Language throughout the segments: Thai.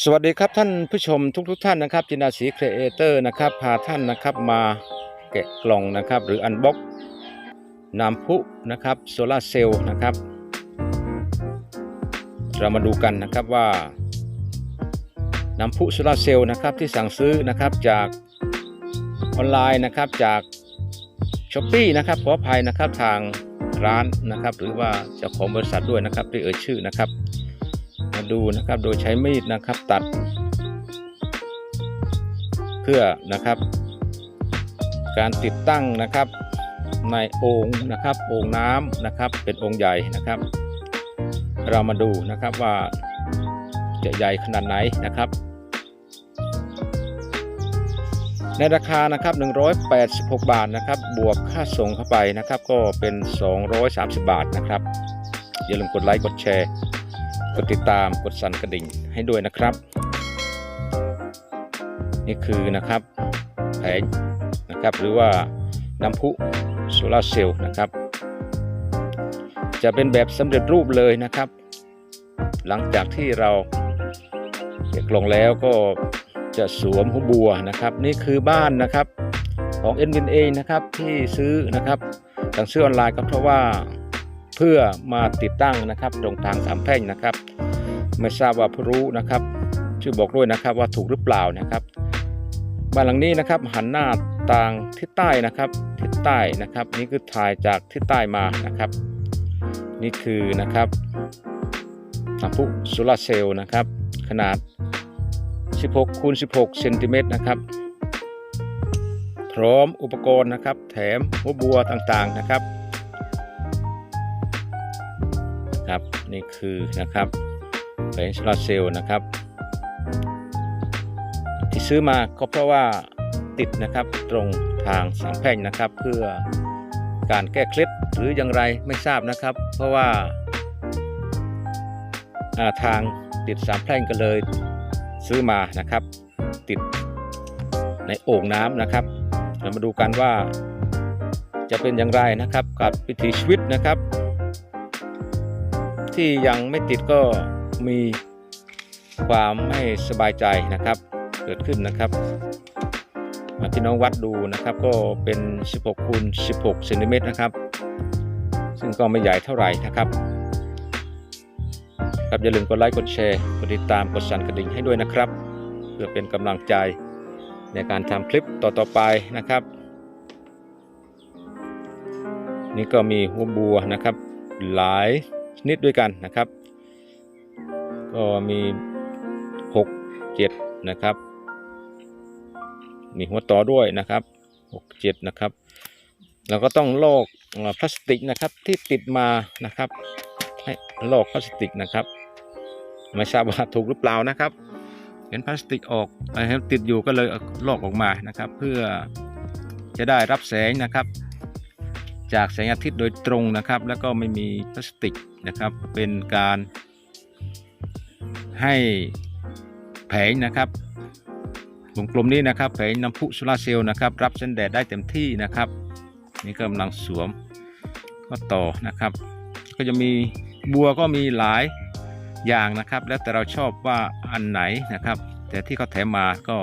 สวัสดีครับท่านผู้ชมทุกทท่านนะครับจินดาสีครีเอเตอร์นะครับพาท่านนะครับมาแกะกล่องนะครับ หรืออันบ็อกน้ำพุนะครับโซลาเซลล์นะครับ เรามาดูกันนะครับว่า น้ำพุโซลาเซลล์นะครับที่สั่งซื้อนะครับจากออนไลน์นะครับจากช้อปปี้นะครับขออภัยนะครับทางร้านนะครับ หรือว่าเจ้าของบริษัทด้วยนะครับที่เอ่ยชื่อนะครับ ดูนะครับ โดยใช้มีดนะครับตัด เพื่อนะครับ การติดตั้งนะครับในโอ่งนะครับโอ่งน้ำนะครับ เป็นโอ่งใหญ่นะครับ เรามาดูนะครับว่าจะใหญ่ขนาดไหนนะครับ ในราคานะครับ 186 บาทนะครับ บวกค่าส่งเข้าไปนะครับ ก็เป็น 230 บาทนะครับอย่าลืมกดไลค์กดแชร์ กดติดตามกดสั่นกระดิ่งให้ด้วยนะครับ นี่คือนะครับแผงนะครับหรือว่าน้ำพุโซลาเซลล์นะครับ จะเป็นแบบสำเร็จรูปเลยนะครับ หลังจากที่เราเก็บกล่องแล้วก็จะสวมหัวบัวนะครับ นี่คือบ้านนะครับของเอ็นวินเองนะครับที่ซื้อนะครับสั่งซื้อออนไลน์ก็เพราะว่า พื่อมาติดตั้งนะครับตรงทางสามแพร่งนะครับไม่ทราบว่าผู้รู้นะครับ ช่วยบอกด้วยนะครับว่าถูกหรือเปล่านะครับบ้านหลังนี้นะครับหันหน้าทางทิศใต้นะครับ ทิศใต้นะครับ นี่คือถ่ายจากทิศใต้มานะครับ นี่คือนะครับน้ำพุโซลาร์เซลล์นะครับ ขนาด 16คูณ16เซนติเมตรนะครับ พร้อมอุปกรณ์นะครับ แถมหัวบัวต่างๆนะครับ นี่คือนะครับแผงโซลาเซลล์นะครับ ที่ซื้อมาก็เพราะว่าติดนะครับตรงทางสามแพร่งนะครับ เพื่อการแก้เคล็ดหรืออย่างไรไม่ทราบนะครับ เพราะว่าอ่าทางติดสามแพร่งก็เลยซื้อมานะครับ ติดในโอ่งน้ำนะครับเรามาดูกันว่าจะเป็นอย่างไรนะครับกับวิถีชีวิตนะครับ ที่ยังไม่ติดก็มีความไม่สบายใจนะครับ เกิดขึ้นนะครับมาพี่น้องวัดดูนะครับก็เป็น 16คูณ16เซนติเมตรนะครับ ซึ่งก็ไม่ใหญ่เท่าไหร่นะครับครับอย่าลืมกดไลค์กดแชร์กดติดตามกดสั่นกระดิ่งให้ด้วยนะครับ เพื่อเป็นกำลังใจในการทำคลิปต่อๆไปนะครับ นี่ก็มีหัวบัวนะครับหลาย ชนิดด้วยกันนะครับ ก็มี 6 7 นะครับ มีหัวต่อด้วยนะครับ 6 7 นะครับ เราก็ต้องลอกพลาสติกนะครับที่ติดมานะครับ ให้ลอกพลาสติกนะครับ ไม่ทราบว่าถูกหรือเปล่านะครับ เห็นพลาสติกออกเอ่อเห็นติดอยู่ก็เลยลอกออกมานะครับ เพื่อจะได้รับแสงนะครับ จากแสงอาทิตย์โดยตรงนะครับ แล้วก็ไม่มีพลาสติกนะครับ เป็นการให้แผงนะครับวงกลมนี้นะครับแผงน้ำพุโซลาร์เซลล์นะครับ รับแสงแดดได้เต็มที่นะครับ นี่กำลังสวมก็ต่อนะครับ ก็จะมีบัวก็มีหลายอย่างนะครับ แล้วแต่เราชอบว่าอันไหนนะครับ แต่ที่เขาแถมมาก็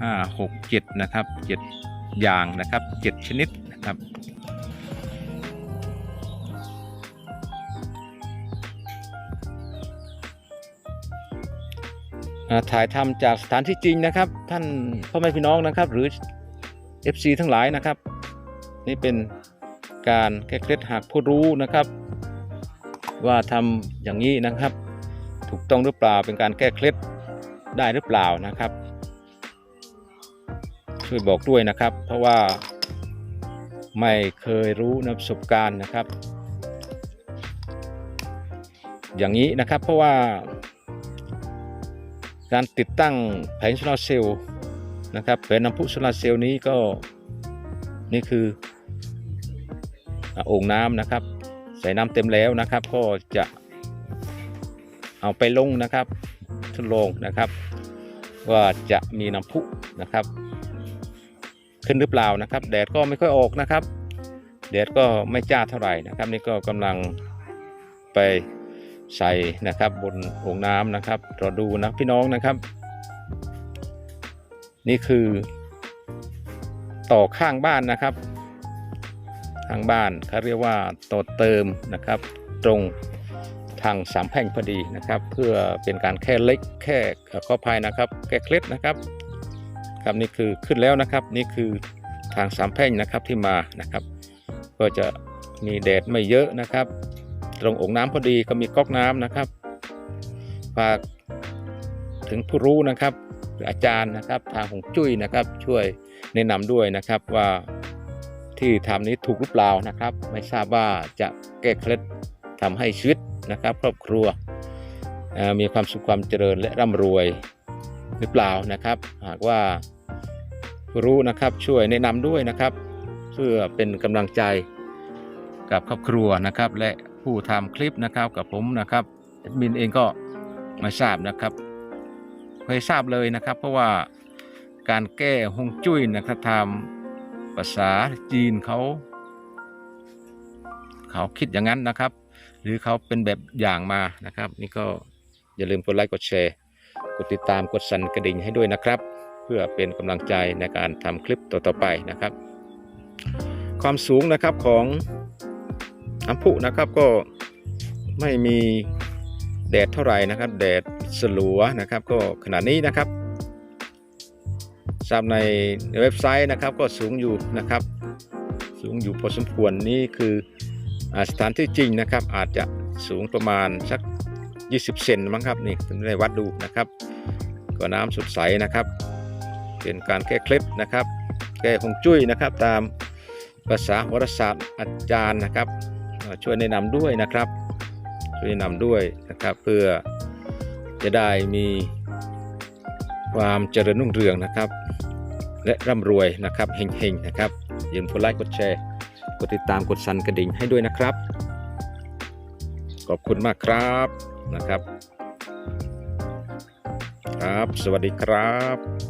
ห้าหกเจ็ดนะครับเจ็ดอย่างนะครับเจ็ดชนิด ถ่ายทำจากสถานที่จริงนะครับ ท่านพ่อแม่พี่น้องนะครับ หรือ FC ทั้งหลายนะครับ นี่เป็นการแก้เคล็ดหากผู้รู้นะครับ ว่าทำอย่างนี้นะครับ ถูกต้องหรือเปล่าเป็นการแก้เคล็ดได้หรือเปล่านะครับ ช่วยบอกด้วยนะครับ เพราะว่าไม่เคยรู้นะประสบการณ์นะครับ อย่างนี้นะครับเพราะว่า การติดตั้งแผงโซลาร์เซลล์นะครับแผงน้ำพุโซลาร์เซลล์นี้ก็นี่คือโอ่งน้ำนะครับ ใส่น้ำเต็มแล้วนะครับ ก็จะเอาไปลงนะครับทดลองนะครับ ว่าจะมีน้ำพุนะครับ ขึ้นหรือเปล่านะครับ แดดก็ไม่ค่อยออกนะครับ แดดก็ไม่จ้าเท่าไหร่นะครับ นี่ก็กำลังไป ใส่นะครับบนโอ่งน้ำนะครับรอดูนะพี่น้องนะครับ นี่คือ ต่อข้างบ้านนะครับข้างบ้านเขาเรียกว่าต่อเติมนะครับ ตรงทางสามแพ่งพอดีนะครับ เพื่อเป็นการแค่เล็กแค่เอ่อขออภัยนะครับ แก้เคล็ดนะครับ ครับนี่คือขึ้นแล้วนะครับ นี่คือทางสามแพ่งนะครับที่มานะครับ ก็จะมีแดดไม่เยอะนะครับ ตรงโองน้ำพอดีก็มีก๊อกน้ำนะครับ ฝากถึงผู้รู้นะครับหรืออาจารย์นะครับทางของจุ้ยนะครับ ช่วยแนะนำด้วยนะครับว่าที่ทำนี้ถูกหรือเปล่านะครับ ไม่ทราบว่าจะแก้เคล็ดทำให้ชีวิตนะครับ ครอบครัวมีความสุขความเจริญและร่ำรวยหรือเปล่านะครับ หากว่ารู้นะครับช่วยแนะนำด้วยนะครับ เพื่อเป็นกำลังใจกับครอบครัวนะครับและ ผู้ทำคลิปนะครับกับผมนะครับแอดมินเองก็ไม่ทราบนะครับเคยทราบเลยนะครับ เพราะว่าการแก้ฮงจุ้ยนะครับทำภาษาจีนเขา เขาคิดอย่างนั้นนะครับ หรือเขาเป็นแบบอย่างมานะครับ นี่ก็อย่าลืมกดไลค์กดแชร์กดติดตามกดสั่นกระดิ่งให้ด้วยนะครับ เพื่อเป็นกำลังใจในการทำคลิปต่อๆไปนะครับ ความสูงนะครับของ น้ำพุนะครับก็ไม่มีแดดเท่าไหร่นะครับ แดดสลัวนะครับก็ขนาดนี้นะครับทราบในเว็บไซต์นะครับก็สูงอยู่นะครับ สูงอยู่พอสมควรนี่คืออสถานที่จริงนะครับ อาจจะสูงประมาณสัก 20 เซนมั้งครับนี่ผมได้วัดดูนะครับ ก็น้ำสดใสนะครับ เป็นการแก้เคล็ดนะครับ แก้ฮวงจุ้ยนะครับ ตามภาษาโหราศาสตร์อาจารย์นะครับ ช่วยแนะนำด้วยนะครับ ช่วยแนะนำด้วยนะครับ เพื่อจะได้มีความเจริญรุ่งเรืองนะครับ และร่ำรวยนะครับเฮงๆนะครับอย่าลืมกดไลค์กดแชร์กดติดตามกดสั่นกระดิ่งให้ด้วยนะครับ ขอบคุณมากครับนะครับ ครับ สวัสดีครับ